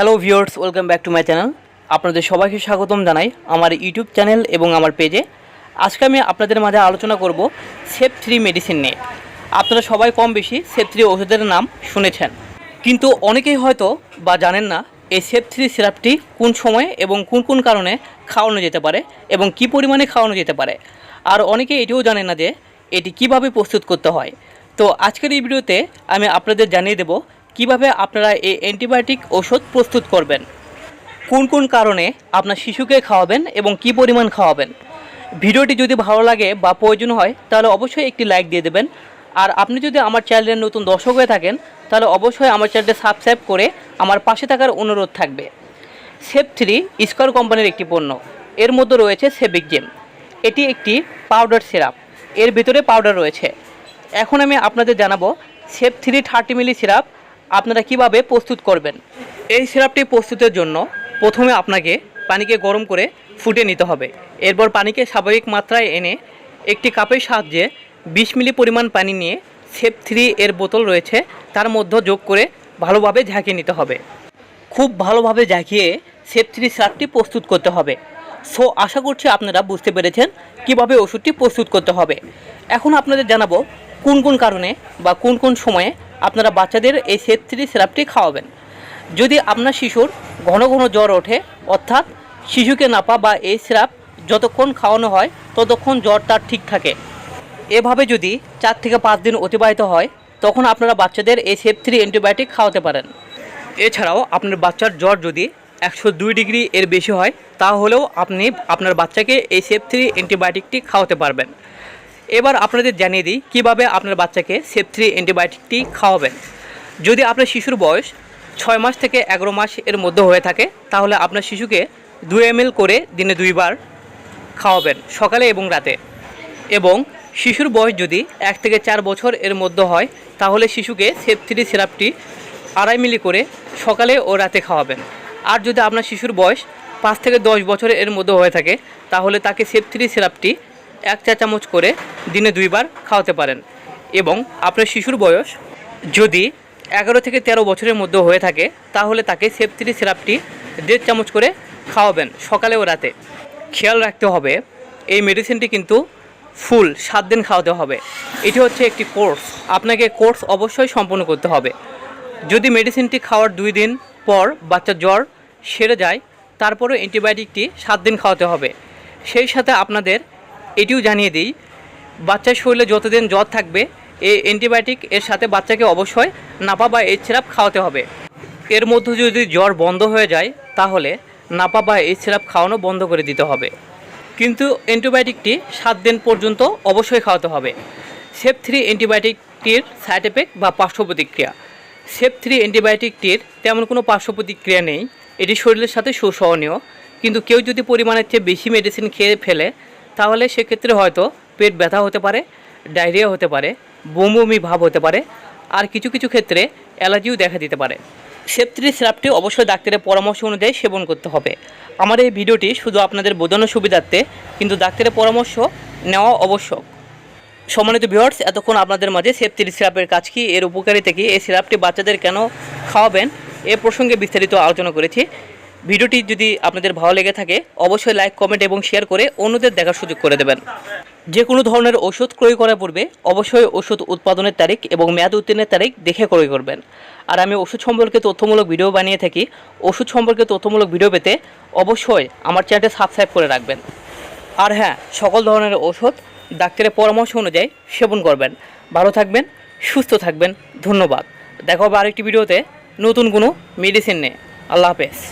Hello viewers welcome back to my channel আপনাদের সবাইকে স্বাগতম জানাই আমার ইউটিউব চ্যানেল এবং আমার পেজে আজকে আমি আপনাদের মাঝে আলোচনা করব সেপ থ্রি মেডিসিন নিয়ে। আপনারা সবাই কম বেশি সেপ থ্রি ওষুধের নাম শুনেছেন। কিন্তু অনেকেই হয়তো বা জানেন না এই সেপ থ্রি সিরাপটি কোন সময়ে এবং কোন কোন কারণে খাওয়ানো যেতে পারে এবং কি পরিমাণে খাওয়ানো যেতে পারে। আর অনেকে এটিও জানে না যে এটি কীভাবে প্রস্তুত করতে হয়। তো আজকের এই ভিডিওতে আমি আপনাদের জানিয়ে দেব কীভাবে আপনারা এই অ্যান্টিবায়োটিক ওষুধ প্রস্তুত করবেন? কোন কোন কারণে আপনার শিশুকে খাওয়াবেন এবং কি পরিমাণ খাওয়াবেন? ভিডিওটি যদি ভালো লাগে বা প্রয়োজন হয়, তাহলে অবশ্যই একটি লাইক দিয়ে দেবেন। আর আপনি যদি আমার চ্যানেলের নতুন দর্শক হয়ে থাকেন, তাহলে অবশ্যই আমার চ্যানেলটি সাবস্ক্রাইব করে আমার পাশে থাকার অনুরোধ থাকবে। সেপ থ্রি স্কোয়ার কোম্পানির একটি পণ্য। এর মধ্যে রয়েছে সেবিক জেম এটি একটি পাউডার সিরাপ এর ভিতরে পাউডার রয়েছে। এখন আমি আপনাদের জানাব Cef three thirty milli syrup আপনারা কীভাবে প্রস্তুত করবেন? এই সিরাপটি প্রস্তুতের জন্য প্রথমে আপনাকে পানিকে গরম করে ফুটে নিতে হবে। এরপর পানিকে স্বাভাবিক মাত্রায় এনে একটি কাপের সাহায্যে বিশ মিলি পরিমাণ পানি নিয়ে সেপ থ্রি এর বোতল রয়েছে, তার মধ্যে যোগ করে ভালোভাবে ঝাঁকিয়ে নিতে হবে। খুব ভালোভাবে জাগিয়ে সেপ থ্রি সিরাপটি প্রস্তুত করতে হবে। সো, আশা করছি আপনারা বুঝতে পেরেছেন কীভাবে ওষুধটি প্রস্তুত করতে হবে। এখন আপনাদের জানাব কোন কোন কারণে বা কোন কোন সময়ে আপনারা বাচ্চাদের এই সেপ থ্রি সিরাপটি খাওয়াবেন। যদি আপনার শিশুর ঘন ঘন জ্বর ওঠে, অর্থাৎ শিশুকে নাপা বা এই সিরাপ যতক্ষণ খাওয়ানো হয়, ততক্ষণ জ্বর তার ঠিক থাকে। এভাবে যদি চার থেকে পাঁচ দিন অতিবাহিত হয়, তখন আপনারা বাচ্চাদের এই সেপ থ্রি অ্যান্টিবায়োটিক খাওয়াতে পারেন। এছাড়াও আপনার বাচ্চার জ্বর যদি একশো দুই ডিগ্রি এর বেশি হয়, তাহলেও আপনি আপনার বাচ্চাকে এই সেপ থ্রি অ্যান্টিবায়োটিকটি খাওয়াতে পারবেন। এবার আপনাদের জানিয়ে দিই কীভাবে আপনার বাচ্চাকে সেপ থ্রি অ্যান্টিবায়োটিকটি খাওয়াবেন যদি আপনার শিশুর বয়স ছয় মাস থেকে এগারো মাস এর মধ্যে হয়ে থাকে, তাহলে আপনার শিশুকে দু এম করে দিনে দুইবার খাওয়াবেন সকালে এবং রাতে। এবং শিশুর বয়স যদি এক থেকে চার বছর এর মধ্যে হয়, তাহলে শিশুকে সেপ থ্রি সিরাপটি আড়াই মিলি করে সকালে ও রাতে খাওয়াবেন। আর যদি আপনার শিশুর বয়স পাঁচ থেকে দশ বছরের এর মধ্যে হয়ে থাকে, তাহলে তাকে সেপ থ্রি সিরাপটি এক চা চামচ করে দিনে দুইবার খাওয়াতে পারেন। এবং আপনার শিশুর বয়স যদি এগারো থেকে তেরো বছরের মধ্যে হয়ে থাকে, তাহলে তাকে সেপ থ্রি সিরাপটি দেড় চামচ করে খাওয়াবেন সকালে ও রাতে। খেয়াল রাখতে হবে, এই মেডিসিনটি কিন্তু ফুল সাত দিন খাওয়াতে হবে। এটি হচ্ছে একটি কোর্স আপনাকে কোর্স অবশ্যই সম্পন্ন করতে হবে। যদি মেডিসিনটি খাওয়ার দুই দিন পর বাচ্চার জ্বর সেরে যায়, তারপরেও অ্যান্টিবায়োটিকটি সাত দিন খাওয়াতে হবে। সেই সাথে আপনাদের এটিও জানিয়ে দিই, বাচ্চার শরীরে যতদিন জ্বর থাকবে, এই অ্যান্টিবায়োটিক এর সাথে বাচ্চাকে অবশ্যই নাপা বা এই সিরাপ খাওয়াতে হবে। এর মধ্যে যদি জ্বর বন্ধ হয়ে যায়, তাহলে নাপা বা এই সিরাপ খাওয়ানো বন্ধ করে দিতে হবে। কিন্তু অ্যান্টিবায়োটিকটি সাত দিন পর্যন্ত অবশ্যই খাওয়াতে হবে। সেপ থ্রি অ্যান্টিবায়োটিকটির সাইড এফেক্ট বা পার্শ্ব প্রতিক্রিয়া। সেপ থ্রি অ্যান্টিবায়োটিকটির তেমন কোনো পার্শ্ব প্রতিক্রিয়া নেই। এটি শরীরের সাথে সুসহনীয়। কিন্তু কেউ যদি পরিমাণের চেয়ে বেশি মেডিসিন খেয়ে ফেলে তাহলে সেক্ষেত্রে হয়তো পেট ব্যথা হতে পারে, ডায়রিয়া হতে পারে, বমি ভাব হতে পারে, আর কিছু কিছু ক্ষেত্রে অ্যালার্জিও দেখা দিতে পারে। সেপ্ত্রি সিরাপটি অবশ্যই ডাক্তারের পরামর্শ অনুযায়ী সেবন করতে হবে। আমার এই ভিডিওটি শুধু আপনাদের বোঝানোর সুবিধার্থে, কিন্তু ডাক্তারের পরামর্শ নেওয়া আবশ্যক। সম্মানিত ভিউয়ার্স, এতক্ষণ আপনাদের মাঝে সেপ্ত্রি সিরাপের কাজ কি, এর উপকারিতা কি, এই সিরাপটি বাচ্চাদের কেন খাওয়াবেন, এ প্রসঙ্গে বিস্তারিত আলোচনা করেছি। ভিডিওটি যদি আপনাদের ভালো লেগে থাকে, অবশ্যই লাইক কমেন্ট এবং শেয়ার করে অন্যদের দেখার সুযোগ করে দেবেন। যে কোনো ধরনের ওষুধ ক্রয় করার পূর্বে অবশ্যই ওষুধ উৎপাদনের তারিখ এবং মেয়াদ উত্তীর্ণের তারিখ দেখে ক্রয় করবেন। আর আমি ওষুধ সম্পর্কে তথ্যমূলক ভিডিও বানিয়ে থাকি, ওষুধ সম্পর্কে তথ্যমূলক ভিডিও পেতে অবশ্যই আমার চ্যানেলটি সাবস্ক্রাইব করে রাখবেন। আর হ্যাঁ সকল ধরনের ওষুধ ডাক্তারের পরামর্শ অনুযায়ী সেবন করবেন। ভালো থাকবেন, সুস্থ থাকবেন, ধন্যবাদ। দেখা হবে আরেকটি ভিডিওতে নতুন কোনো মেডিসিন নেই আল্লাহ হাফেজ।